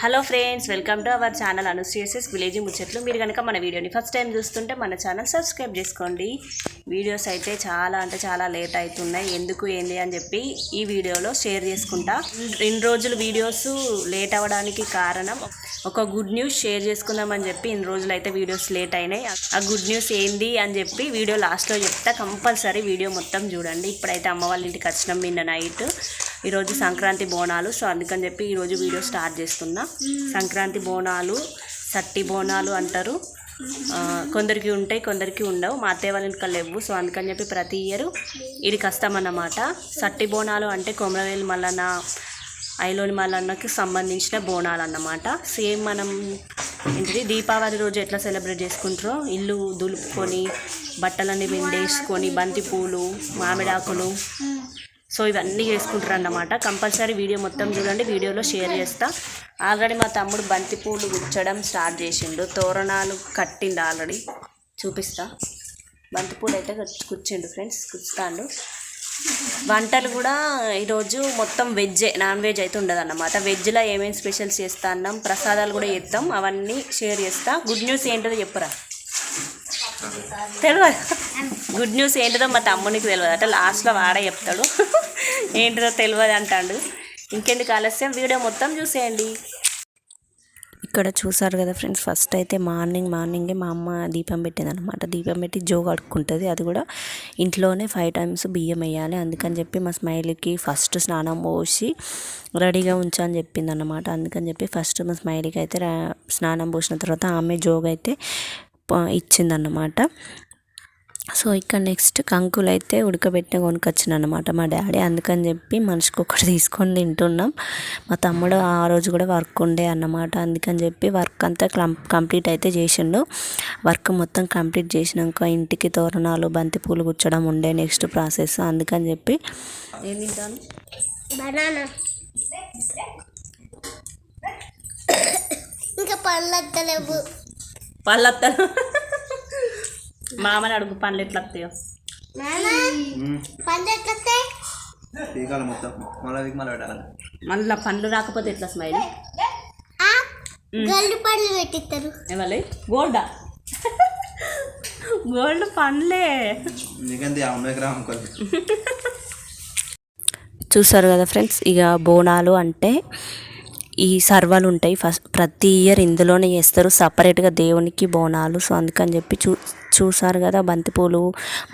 Hello friends welcome to our channel అనుశ్రీఎస్ఎస్ village ముచ్చట్లు. మీరు కనుక మన వీడియోని ఫస్ట్ టైం చూస్తుంటే మన ఛానల్ సబ్స్క్రైబ్ చేసుకోండి. వీడియోస్ అయితే చాలా అంటే చాలా లేట్ అవుతున్నాయి. ఎందుకు ఏంది అని చెప్పి ఈ వీడియోలో షేర్ చేసుకుంటా. రెండు రోజులు వీడియోస్ లేట్ అవ్వడానికి కారణం ఒక గుడ్ న్యూస్ షేర్ చేసుకుందామని చెప్పి ఇన్ని రోజులు అయితే వీడియోస్ లేట్ అయినాయి. ఆ గుడ్ న్యూస్ ఏంది అని చెప్పి వీడియో లాస్ట్లో చెప్తా. కంపల్సరీ వీడియో మొత్తం చూడండి. ఇప్పుడైతే అమ్మ వాళ్ళ ఇంటికి వచ్చినాం నిన్న నైట్ ఈరోజు సంక్రాంతి బోనాలు. సో అందుకని చెప్పి ఈరోజు వీడియో స్టార్ట్ చేస్తున్నా. సంక్రాంతి బోనాలు సట్టి బోనాలు అంటారు. కొందరికి ఉంటాయి కొందరికి ఉండవు. మా అత్తయ్య వాళ్ళ లేవు. సో అందుకని చెప్పి ప్రతి ఇయర్ ఇది కష్టం అన్నమాట. సట్టి బోనాలు అంటే కొమరవేలు మల్లన్న ఐలోని మల్లన్నకి సంబంధించిన బోనాలు అన్నమాట. సేమ్ మనం ఏంటిది దీపావళి రోజు ఎట్లా సెలబ్రేట్ చేసుకుంటారో ఇల్లు దులుపుకొని బట్టలన్నీ వెండేసుకొని బంతిపూలు మామిడాకులు సో ఇవన్నీ చేసుకుంటారు అన్నమాట కంపల్సరీ వీడియో మొత్తం చూడండి వీడియోలో షేర్ చేస్తా. ఆల్రెడీ మా తమ్ముడు బంతి పూలు గుచ్చడం స్టార్ట్ చేసిండు. తోరణాలు కట్టిండు ఆల్రెడీ. చూపిస్తా. బంతి పూలు అయితే కూర్చిండు ఫ్రెండ్స్ కూర్చుతాండు వంటలు కూడా ఈరోజు మొత్తం వెజ్జే నాన్ వెజ్ అయితే ఉండదు అన్నమాట వెజ్లో ఏమేమి స్పెషల్స్ చేస్తా అన్నాం ప్రసాదాలు కూడా చేస్తాం అవన్నీ షేర్ చేస్తా. గుడ్ న్యూస్ ఏంటో చెప్పురా? తెలియదు గుడ్ న్యూస్ ఏంటిదో మా తమ్మునికి తెలియదు అంటే లాస్ట్లో వాడే చెప్తాడు. ఏంటిదో తెలియదు అంటాడు. ఇంకెందుకు ఆలస్యం? వీడియో మొత్తం చూసేయండి. ఇక్కడ చూసారు కదా ఫ్రెండ్స్ ఫస్ట్ అయితే మార్నింగ్ మార్నింగే మా అమ్మ దీపం పెట్టింది అనమాట దీపం పెట్టి జో కడుక్కుంటుంది. అది కూడా ఇంట్లోనే ఫైవ్ టైమ్స్ బియ్యం వేయాలి. అందుకని చెప్పి మా స్మైలీకి ఫస్ట్ స్నానం పోసి రెడీగా ఉంచని చెప్పింది అనమాట అందుకని చెప్పి ఫస్ట్ మా స్మైలీకి అయితే స్నానం పోసిన తర్వాత ఆమె జోగ్ అయితే ఇచ్చిందన్నమాట. సో ఇక్కడ నెక్స్ట్ కంకులు అయితే ఉడకబెట్టిన కొనుకొచ్చిన అనమాట మా డాడీ. అందుకని చెప్పి మనిషికి ఒకటి తీసుకొని తింటున్నాం. మా తమ్ముడు ఆ రోజు కూడా వర్క్ ఉండే అన్నమాట. అందుకని చెప్పి వర్క్ అంతా కంప్లీట్ అయితే చేసిండు. వర్క్ మొత్తం కంప్లీట్ చేసినాక ఇంటికి తోరణాలు బంతి పూలు గుచ్చడం ఉండే నెక్స్ట్ ప్రాసెస్. అందుకని చెప్పి ఏం తింటాను బనానా. ఇంకా పళ్ళు వద్దలేవు పళ్ళు వస్తారు మామని అడుగు పండ్లు ఎట్లా వస్తాయో. మళ్ళీ పండ్లు రాకపోతే ఎట్లా స్మైల్? పళ్ళు పెట్టిస్తారు. గోల్డా? గోల్డ్ పండ్లే. చూసారు కదా ఫ్రెండ్స్ ఇక బోనాలు అంటే ఈ సర్వాలు ఉంటాయి. ఫస్ట్ ప్రతి ఇయర్ ఇందులోనే చేస్తారు. సపరేట్గా దేవునికి బోనాలు. సో అందుకని చెప్పి చూ చూసారు కదా బంతిపూలు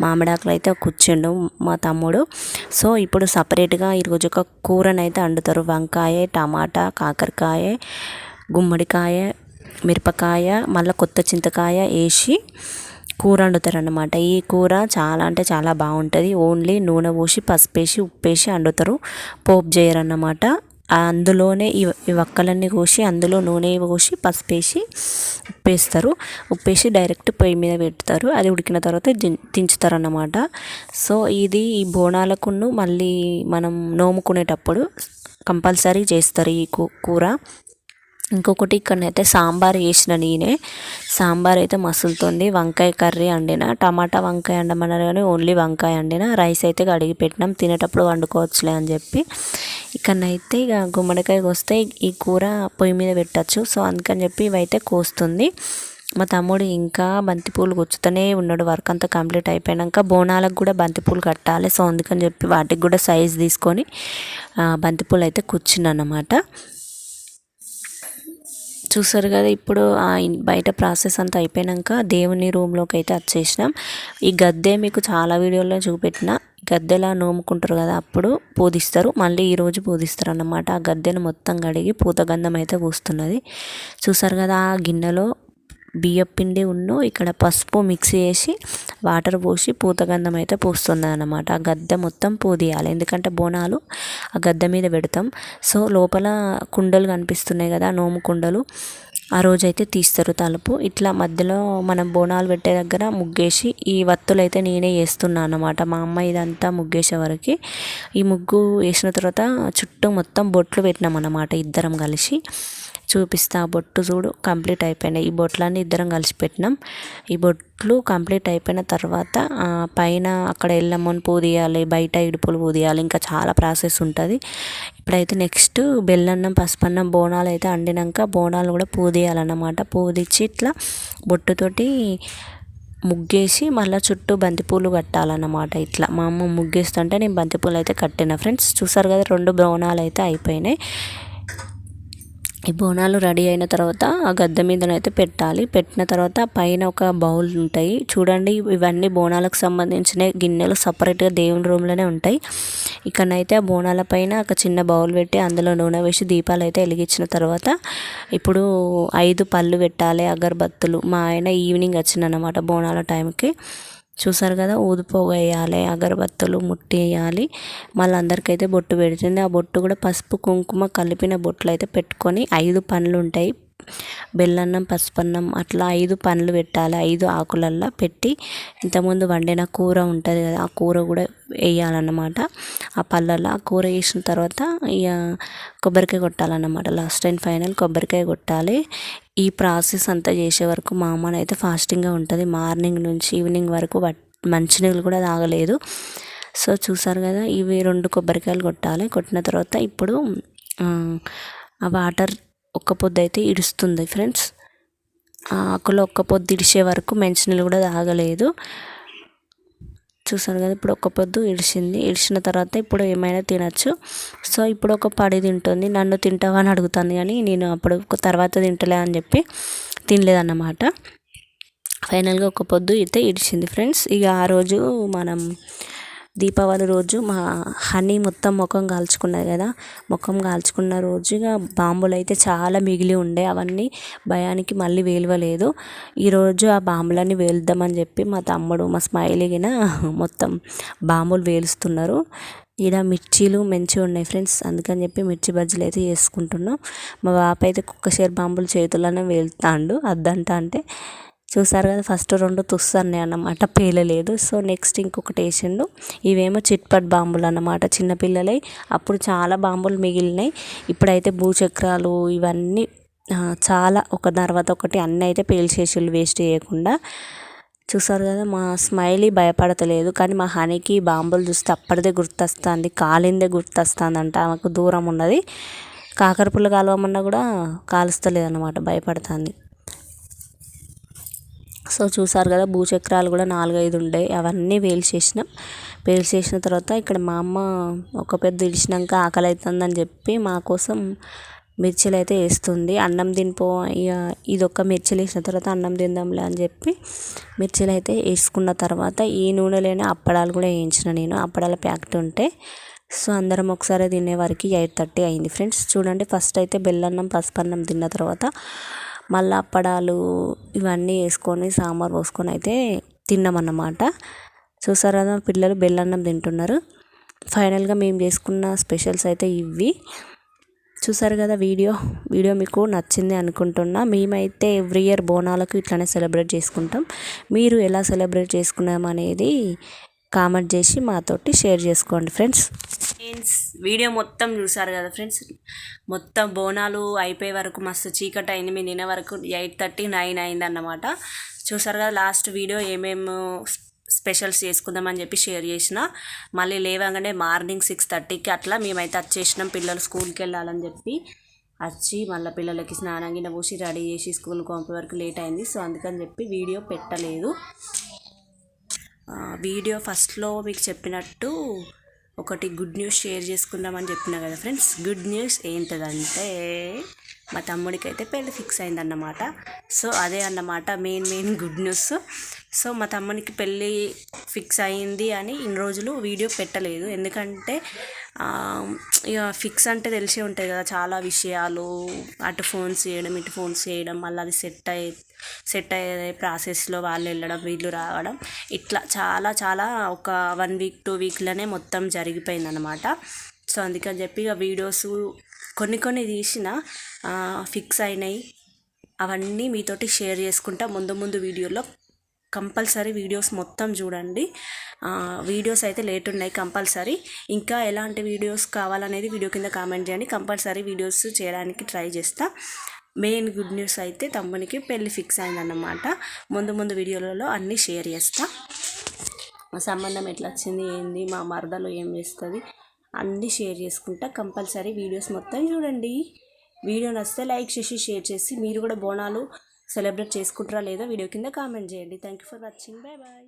మామిడాకులు అయితే కూర్చుండు మా తమ్ముడు. సో ఇప్పుడు సపరేట్గా ఈరోజు ఒక కూరనైతే వండుతారు. వంకాయ టమాటా కాకరకాయ గుమ్మడికాయ మిరపకాయ మళ్ళీ కొత్త చింతకాయ వేసి కూర వండుతారు అన్నమాట ఈ కూర చాలా అంటే చాలా బాగుంటుంది. ఓన్లీ నూనె పోసి పసుపు వేసి ఉప్పు వేసి వండుతారు. పోపు చేయరు అన్నమాట అందులోనే ఈ వక్కలన్నీ కోసి అందులో నూనె పోసి పసుపు వేసి ఉప్పు వేస్తారు ఉప్పు వేసి డైరెక్ట్ పొయ్యి మీద పెడతారు. అది ఉడికిన తర్వాత దించుతారు అన్నమాట సో ఇది ఈ బోనాలకును మళ్ళీ మనం నోముకునేటప్పుడు కంపల్సరీ చేస్తారు ఈ కూ- కూర. ఇంకొకటి ఇక్కడనైతే సాంబార్ వేసిన నేనే. సాంబార్ అయితే మసులుతుంది. వంకాయ కర్రీ వండిన. టమాటా వంకాయ వండమన్నారు కానీ ఓన్లీ వంకాయ వండిన. రైస్ అయితే కడిగి పెట్టినాం. తినేటప్పుడు వండుకోవచ్చులే అని చెప్పి. ఇక్కడనైతే ఇక గుమ్మడికాయ వస్తే ఈ కూర పొయ్యి మీద పెట్టచ్చు. సో అందుకని చెప్పి ఇవైతే కోస్తుంది. మా తమ్ముడు ఇంకా బంతిపూలు గుచ్చుతూనే ఉన్నాడు. వర్క్ అంతా కంప్లీట్ అయిపోయాక బోనాలకు కూడా బంతిపూలు కట్టాలి. సో అందుకని చెప్పి వాటికి కూడా సైజ్ తీసుకొని బంతిపూలు అయితే కూర్చున్నాను చూసారు కదా ఇప్పుడు ఆ బయట ప్రాసెస్ అంతా అయిపోయాక దేవుని రూమ్లోకి అయితే వచ్చేసినాం. ఈ గద్దె మీకు చాలా వీడియోలో చూపెట్టిన. గద్దెలా నోముకుంటారు కదా అప్పుడు పూదిస్తారు మళ్ళీ ఈరోజు పూదిస్తారు అన్నమాట ఆ గద్దెను మొత్తం కడిగి పూతగంధం అయితే పూస్తున్నది. చూసారు కదా ఆ గిన్నెలో బియ్యం పిండి ఉన్ను ఇక్కడ పసుపు మిక్స్ చేసి వాటర్ పోసి పూతగంధం అయితే పూస్తుంది ఆ గద్దె మొత్తం పూదియాలి. ఎందుకంటే బోనాలు ఆ గద్దె మీద పెడతాం. సో లోపల కుండలు కనిపిస్తున్నాయి కదా నోము కుండలు. ఆ రోజైతే తీస్తారు తలుపు. ఇట్లా మధ్యలో మనం బోనాలు పెట్టే దగ్గర ముగ్గేసి ఈ వత్తులు అయితే నేనే వేస్తున్నాను అనమాట మా అమ్మ ఇదంతా ముగ్గేసే వరకు. ఈ ముగ్గు వేసిన తర్వాత చుట్టూ మొత్తం బొట్లు పెట్టినాం అనమాట ఇద్దరం కలిసి. చూపిస్తా ఆ బొట్టు చూడు కంప్లీట్ అయిపోయినాయి. ఈ బొట్లన్నీ ఇద్దరం కలిసి పెట్టినాం. ఈ బొట్లు కంప్లీట్ అయిపోయిన తర్వాత పైన అక్కడ ఎల్లమ్మని పూదీయాలి బయట ఇడుపులు పూదీయాలి ఇంకా చాలా ప్రాసెస్ ఉంటుంది. ఇప్పుడైతే నెక్స్ట్ బెల్లన్నం పసుపన్నం బోనాలు అయితే అండినాక బోనాలు కూడా పూ తీయాలన్నమాట పూదిచ్చి ఇట్లా బొట్టుతోటి ముగ్గేసి మళ్ళీ చుట్టూ బంతిపూలు కట్టాలన్నమాట ఇట్లా. మా అమ్మ ముగ్గేస్తుంటే నేను బంతిపూలు అయితే కట్టిన. ఫ్రెండ్స్ చూసారు కదా రెండు బోనాలు అయితే అయిపోయినాయి. ఈ బోనాలు రెడీ అయిన తర్వాత ఆ గద్దె మీదనైతే పెట్టాలి. పెట్టిన తర్వాత పైన ఒక బౌల్ ఉంటాయి. చూడండి ఇవన్నీ బోనాలకు సంబంధించిన గిన్నెలు సపరేట్గా దేవుని రూమ్లోనే ఉంటాయి. ఇక్కడనైతే ఆ బోనాల పైన ఒక చిన్న బౌల్ పెట్టి అందులో నూనె వేసి దీపాలు అయితే వెలిగించిన తర్వాత ఇప్పుడు ఐదు పళ్ళు పెట్టాలి అగరబత్తులు. మా ఆయన ఈవినింగ్ వచ్చిందనమాట బోనాల టైంకి. చూసారు కదా ఊదిపోగ వేయాలి అగరబత్తులు ముట్టి వేయాలి మళ్ళీ అందరికైతే బొట్టు పెడుతుంది. ఆ బొట్టు కూడా పసుపు కుంకుమ కలిపిన బొట్లు అయితే పెట్టుకొని ఐదు పనులు ఉంటాయి బెల్లన్నం పసుపన్నం అట్లా ఐదు పండ్లు పెట్టాలి. ఐదు ఆకులల్లో పెట్టి ఇంతకుముందు వండిన కూర ఉంటుంది కదా ఆ కూర కూడా వేయాలన్నమాట. ఆ పళ్ళల్లో ఆ కూర వేసిన తర్వాత ఇక కొబ్బరికాయ కొట్టాలన్నమాట. లాస్ట్ అండ్ ఫైనల్ కొబ్బరికాయ కొట్టాలి. ఈ ప్రాసెస్ అంతా చేసే వరకు మా అమ్మనైతే అయితే ఫాస్టింగ్గా ఉంటుంది. మార్నింగ్ నుంచి ఈవినింగ్ వరకు మంచినీళ్ళు కూడా తాగలేదు. సో చూసారు కదా ఇవి రెండు కొబ్బరికాయలు కొట్టాలి. కొట్టిన తర్వాత ఇప్పుడు ఆ వాటర్ ఒక్క పొద్దు అయితే ఇడుస్తుంది ఫ్రెండ్స్. ఆ ఆకులో ఒక్క పొద్దు ఇడిచే వరకు మంచినీళ్ళు కూడా తాగలేదు. చూసాను కదా ఇప్పుడు ఒక్క పొద్దు ఇడిచింది. ఇడిచిన తర్వాత ఇప్పుడు ఏమైనా తినచ్చు. సో ఇప్పుడు ఒక పడి తింటుంది. నన్ను తింటావా అని అడుగుతుంది కానీ నేను అప్పుడు తర్వాత తింటలే అని చెప్పి తినలేదన్నమాట. ఫైనల్గా ఒక పొద్దు అయితే ఇడిచింది ఫ్రెండ్స్. ఇక ఆ రోజు మనం దీపావళి రోజు మా హనీ మొత్తం ముఖం కాల్చుకున్నది కదా ముఖం కాల్చుకున్న రోజు ఇక బాంబులు అయితే చాలా మిగిలి ఉండే అవన్నీ భయానికి మళ్ళీ వేలవలేదు. ఈరోజు ఆ బాంబులన్నీ వేలుద్దామని చెప్పి మా తమ్ముడు మా స్మైలీగిన మొత్తం బాంబులు వేలుస్తున్నారు. ఈడ మిర్చీలు మంచిగా ఉన్నాయి ఫ్రెండ్స్ అందుకని చెప్పి మిర్చి బజ్జీలు అయితే చేసుకుంటున్నాం. మా బాప అయితే కుక్కషేర్ బాంబులు చేతుల్లోనే వేలుతాండు అద్దంట అంటే చూసారు కదా ఫస్ట్ రెండు తుస్సన్నాయి అన్నమాట పేలలేదు సో నెక్స్ట్ ఇంకొకటి వేసిండు. ఇవేమో చిట్పట్ బాంబులు అన్నమాట చిన్నపిల్లలై అప్పుడు చాలా బాంబులు మిగిలినాయి ఇప్పుడైతే భూచక్రాలు ఇవన్నీ చాలా ఒక తర్వాత ఒకటి అన్నీ అయితే పేల్చేసిళ్ళు వేస్ట్ చేయకుండా. చూసారు కదా మా స్మైలీ భయపడతలేదు. కానీ మా హనీకి బాంబులు చూస్తే అప్పటిదే గుర్తొస్తుంది కాలిందే గుర్తొస్తుంది అంట ఆమెకు దూరం ఉన్నది. కాకరపుల్ల కాలువమన్నా కూడా కాలుస్తలేదు అనమాట భయపడుతుంది. సో చూసారు కదా భూచక్రాలు కూడా నాలుగైదు ఉండే అవన్నీ వేల్చేసినాం వేల్చేసిన తర్వాత ఇక్కడ మా అమ్మ ఒక పెద్ద ఇడిచినాక ఆకలి అవుతుందని చెప్పి మా కోసం మిర్చిలు అయితే వేస్తుంది. అన్నం తినిపో ఇక ఇది ఒక్క మిర్చిలు వేసిన తర్వాత అన్నం తిందాంలే అని చెప్పి మిర్చిలు అయితే వేసుకున్న తర్వాత ఈ నూనెలోనే అప్పడాలు కూడా వేయించిన నేను. అప్పడాల ప్యాకెట్ ఉంటే సో అందరం ఒకసారి తినే ఎయిట్ థర్టీ అయింది. ఫ్రెండ్స్ చూడండి ఫస్ట్ అయితే బెల్లన్నం పసుపన్నం తిన్న తర్వాత మళ్ళీ అప్పడాలు ఇవన్నీ వేసుకొని సాంబార్ పోసుకొని అయితే తిన్నామన్నమాట. చూసారా కదా పిల్లలు బెల్లన్నం తింటున్నారు. ఫైనల్గా మేము చేసుకున్న స్పెషల్స్ అయితే ఇవి చూసారు కదా వీడియో? వీడియో మీకు నచ్చింది అనుకుంటున్నా. మేమైతే ఎవ్రీ ఇయర్ బోనాలకు ఇట్లానే సెలబ్రేట్ చేసుకుంటాం. మీరు ఎలా సెలబ్రేట్ చేసుకున్నాం అనేది కామెంట్ చేసి మాతోటి షేర్ చేసుకోండి ఫ్రెండ్స్. ఫ్రెండ్స్ వీడియో మొత్తం చూసారు కదా ఫ్రెండ్స్ మొత్తం బోనాలు అయిపోయే వరకు మస్తు చీకటి అయింది మేము నిన్న వరకు ఎయిట్ థర్టీ నైన్ అయింది అన్నమాట. చూసారు కదా లాస్ట్ వీడియో ఏమేమి స్పెషల్స్ చేసుకుందామని చెప్పి షేర్ చేసిన. మళ్ళీ లేవగానే మార్నింగ్ సిక్స్ థర్టీకి అట్లా మేమైతే వచ్చేసినాం పిల్లలు స్కూల్కి వెళ్ళాలని చెప్పి. వచ్చి మళ్ళీ పిల్లలకి స్నానం గిన్నె పోసి రెడీ చేసి స్కూల్కి పంపే వరకు లేట్ అయింది. సో అందుకని చెప్పి వీడియో పెట్టలేదు. వీడియో ఫస్ట్లో మీకు చెప్పినట్టు ఒకటి గుడ్ న్యూస్ షేర్ చేసుకుందామని చెప్పిన కదా ఫ్రెండ్స్ గుడ్ న్యూస్ ఏంటిదంటే మా తమ్ముడికి అయితే పెళ్ళి ఫిక్స్ అయిందన్నమాట. సో అదే అన్నమాట main main good news so మా తమ్మునికి పెళ్ళి ఫిక్స్ అయింది అని ఇన్ని రోజులు వీడియో పెట్టలేదు. ఎందుకంటే ఇక ఫిక్స్ అంటే తెలిసే ఉంటాయి కదా చాలా విషయాలు. అటు ఫోన్స్ చేయడం ఇటు ఫోన్స్ చేయడం మళ్ళీ అది సెట్ అయ్యే సెట్ అయ్యే ప్రాసెస్లో వాళ్ళు వెళ్ళడం వీళ్ళు రావడం. ఇట్లా చాలా చాలా ఒక వన్ వీక్ టూ వీక్లోనే మొత్తం జరిగిపోయింది అనమాట సో అందుకని చెప్పి ఇక వీడియోస్ కొన్ని కొన్ని తీసిన ఫిక్స్ అయినాయి. అవన్నీ మీతోటి షేర్ చేసుకుంటా. ముందు ముందు వీడియోలో కంపల్సరీ వీడియోస్ మొత్తం చూడండి. వీడియోస్ అయితే లేట్ ఉన్నాయి కంపల్సరీ. ఇంకా ఎలాంటి వీడియోస్ కావాలనేది వీడియో కింద కామెంట్ చేయండి. కంపల్సరీ వీడియోస్ చేయడానికి ట్రై చేస్తా. మెయిన్ గుడ్ న్యూస్ అయితే తమ్మునికి పెళ్ళి ఫిక్స్ అయిందన్నమాట. ముందు ముందు వీడియోలలో అన్నీ షేర్ చేస్తా. మా సంబంధం ఎట్లా వచ్చింది ఏంది మా మరదలు ఏం చేస్తుంది అన్నీ షేర్ చేసుకుంటా. కంపల్సరీ వీడియోస్ మొత్తం చూడండి. వీడియో నచ్చితే లైక్ చేసి షేర్ చేసి మీరు కూడా బోనాలు సెలబ్రేట్ చేసుకుంటారా లేదో వీడియో కింద కామెంట్ చేయండి. Thank you for watching bye bye